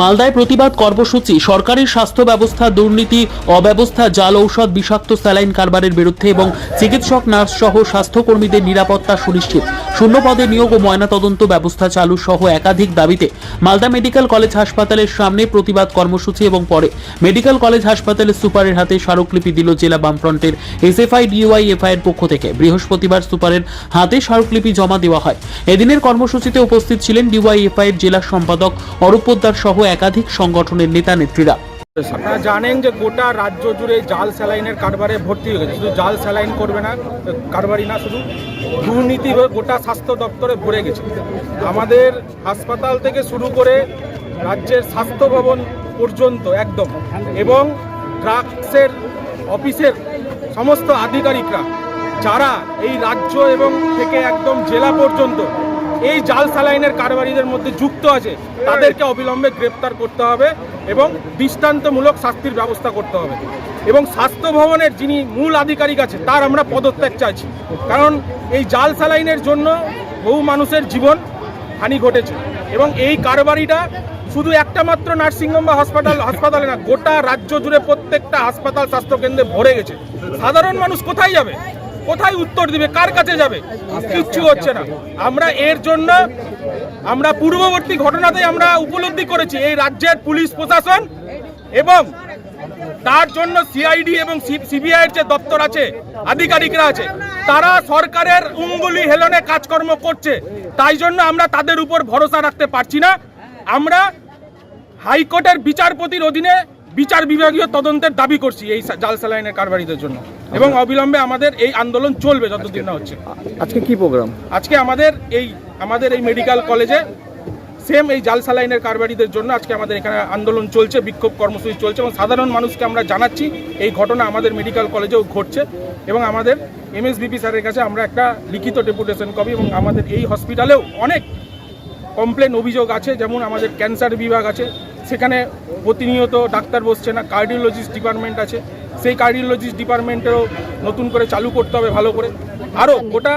মালদায় প্রতিবাদ কর্মসূচি সরকারি স্বাস্থ্য ব্যবস্থা, দুর্নীতি, অব্যবস্থা, জাল ঔষধ, বিষাক্ত স্যালাইন কারবারের বিরুদ্ধে এবং চিকিৎসক, নার্স সহ স্বাস্থ্যকর্মীদের নিরাপত্তা সুনিশ্চিত। শূন্য পদে নিয়োগ ও ময়নাতদন্ত ব্যবস্থা চালু সহ একাধিক দাবিতে মালদা মেডিকেল কলেজ হাসপাতালের সামনে প্রতিবাদ কর্মসূচি এবং পরে মেডিকেল কলেজ হাসপাতালের সুপারের হাতে স্মারকলিপি দিল জেলা বামফ্রন্টের এসএফআই, ডিওয়াই এফআই এর পক্ষ থেকে। বৃহস্পতিবার সুপারের হাতে স্মারকলিপি জমা দেওয়া হয়। এদিনের কর্মসূচিতে উপস্থিত ছিলেন ডিওয়াইএফআই এর জেলা সম্পাদক অরূপ পোদ্দার সহ একাধিক সংগঠনের নেতা নেত্রীরা আপনারা জানেন যে গোটা রাজ্য জুড়ে জাল স্যালাইনের কারবারে ভর্তি হয়ে গেছে। শুধু জাল স্যালাইন করবে না, কারবারই না, শুধু দুর্নীতি হয়ে গোটা স্বাস্থ্য দপ্তরে ভরে গেছে। আমাদের হাসপাতাল থেকে শুরু করে রাজ্যের স্বাস্থ্য ভবন পর্যন্ত একদম। এবং ড্রাগসের অফিসের সমস্ত আধিকারিকরা, যারা এই রাজ্য এবং থেকে একদম জেলা পর্যন্ত এই জাল স্যালাইনের কারবারিদের মধ্যে যুক্ত আছে, তাদেরকে অবিলম্বে গ্রেপ্তার করতে হবে এবং দৃষ্টান্তমূলক শাস্তির ব্যবস্থা করতে হবে। এবং স্বাস্থ্য ভবনের যিনি মূল আধিকারিক আছে, তার আমরা পদত্যাগ চাইছি। কারণ এই জাল স্যালাইনের জন্য বহু মানুষের জীবন হানি ঘটেছে। এবং এই কারবারিটা শুধু একটা মাত্র নার্সিংহোম বা হাসপাতাল, হাসপাতালে না, গোটা রাজ্য জুড়ে প্রত্যেকটা হাসপাতাল স্বাস্থ্যকেন্দ্রে ভরে গেছে। সাধারণ মানুষ কোথায় যাবে? কোথায় উত্তর দিবে? কার কাছে যাবে? কিচ্ছু হচ্ছে না। আমরা এর জন্য, আমরা পূর্ববর্তী ঘটনাতেই আমরা উপলব্ধি করেছি, এই রাজ্যের পুলিশ প্রশাসন এবং তার জন্য সিআইডি এবং সিবিআই এর যে দপ্তর আছে, আধিকারিকরা আছে, তারা সরকারের উঙ্গুলি হেলনে কাজকর্ম করছে। তাই জন্য আমরা তাদের উপর ভরসা রাখতে পারছি না। আমরা হাইকোর্টের বিচারপতির অধীনে বিচার বিভাগীয় তদন্তের দাবি করছি এই জাল স্যালাইনের কারবারিদের জন্য। এবং অবিলম্বে আমাদের এই আন্দোলন চলবে যতদিন না হচ্ছে। আজকে কি প্রোগ্রাম? আজকে আমাদের এই আমাদের এই মেডিকেল কলেজে সেম এই জাল সালাইনের কারবারিদের জন্য আজকে আমাদের এখানে আন্দোলন চলছে বিক্ষোভ কর্মসূচি চলছে এবং সাধারণ মানুষকে আমরা জানাচ্ছি এই ঘটনা আমাদের মেডিকেল কলেজেও ঘটছে এবং আমাদের এমএসবিপি স্যারের কাছে আমরা একটা লিখিত ডেপুটেশন কপি এবং আমাদের এই হসপিটালেও অনেক কমপ্লেন অভিযোগ আছে, যেমন আমাদের ক্যান্সার বিভাগ আছে, সেখানে প্রতিনিয়ত ডাক্তার বসছে না কার্ডিওলজিস্ট ডিপার্টমেন্ট আছে, সেই কার্ডিওলজিস্ট ডিপার্টমেন্টেও নতুন করে চালু করতে হবে ভালো করে। আরও গোটা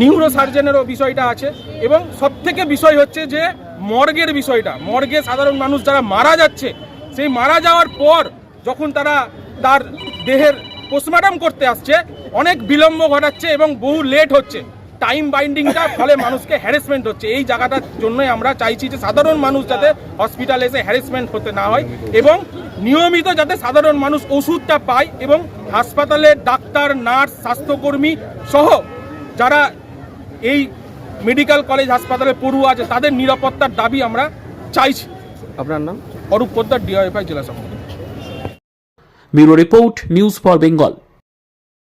নিউরো সার্জনেরও বিষয়টা আছে, এবং সব থেকে বিষয় হচ্ছে যে মর্গের বিষয়টা, মর্গে সাধারণ মানুষ যারা মারা যাচ্ছে, সেই মারা যাওয়ার পর যখন তারা তার দেহের পোস্টমর্টম করতে আসছে, অনেক বিলম্ব ঘটাচ্ছে এবং বহু লেট হচ্ছে। টাইম বাইন্ডিংটা ফলে মানুষকে হ্যারাসমেন্ট হচ্ছে। এই জায়গাটার জন্যই আমরা চাইছি যে সাধারণ মানুষ যাতে হসপিটালে এসে হ্যারাসমেন্ট হতে না হয় এবং নিয়মিত যাতে সাধারণ মানুষ ওষুধটা পায় এবং হাসপাতালে ডাক্তার নার্স স্বাস্থ্যকর্মী সহ যারা এই মেডিকেল কলেজ হাসপাতালে পড়ুয়া আছে তাদের নিরাপত্তার দাবি আমরা চাইছি। আপনার নাম? অরূপ পোদ্দার ডিআইএফআই জেলা সভাপতি। Bureau report news for Bengal.